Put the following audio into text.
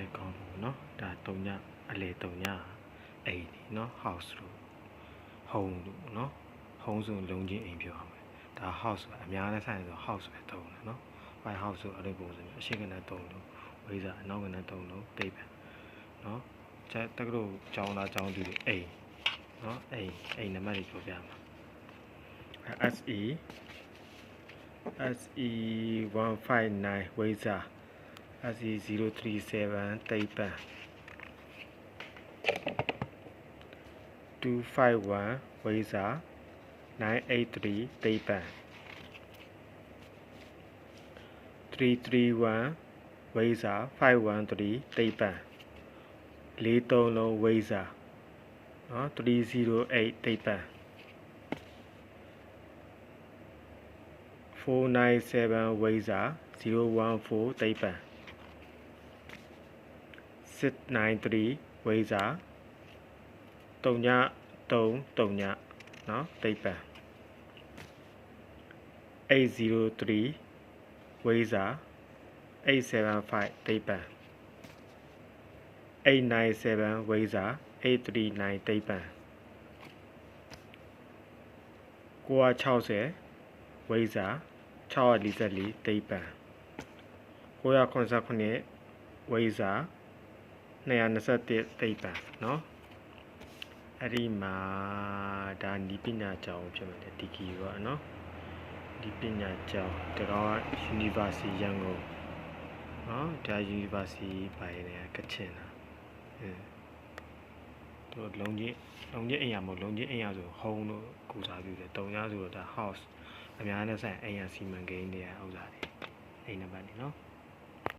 လဲကောင်းလို့เนาะဒါတုံညအလေတုံညအိမ်နေเนาะ house လို့ home လို့เนาะ home ဆိုလုံးချင်းအိမ်ပြောရမယ်ဒါ house ဆိုအများနဲ့ဆိုင်ဆို house ပဲတုံးတယ်เนาะ white house ဆိုအဲ့လိုပုံစံမျိုးအရှိကနဲ့တုံးလို့ဝိဇာအနောက်ကနဲ့တုံးလို့တိတ်ပဲเนาะကျတက္ကသိုလ်ကျောင်းသားကျောင်းသူတွေအိမ်เนาะအိမ်အိမ်နံပါတ်တွေပြောပြမှာ SE SE 159ဝိဇာ SE 037တိတ်ပန်251ဝိဇာ983တိတ်ပန်331ဝိဇာ513တိတ်ပန်43လုံးဝိဇာနော်308တိတ်ပန်497ဝိဇာ014တိတ်ပန် 693ဝိဇာ3ည3 3ညနော်တိတ်ပန်803ဝိဇာ875တိတ်ပန်897ဝိဇာ839တိတ်ပန်960ဝိဇာ644တိတ်ပန်989ဝိဇာ 221တိတ်ပန်เนาะအဲ့ဒီမှာဒါဒီပညာကျောင်းဖြစ်မယ်ဒီကီပေါ့เนาะဒီပညာကျောင်းတကော University ရန်ကုန်เนาะဒါ University ပိုင်းနေကချင်တာအင်းတို့လုံးကြီးလုံးကြီးအိမ်ရမဟုတ်လုံးကြီးအိမ်ရဆို home လို့ကူစားပြုတယ်တုံရဆိုတော့ဒါ house အများနဲ့ဆိုင်အိမ်ရစီမံကိန်းတွေကဥစ္စာတွေအိမ်နံပါတ်တွေเนาะ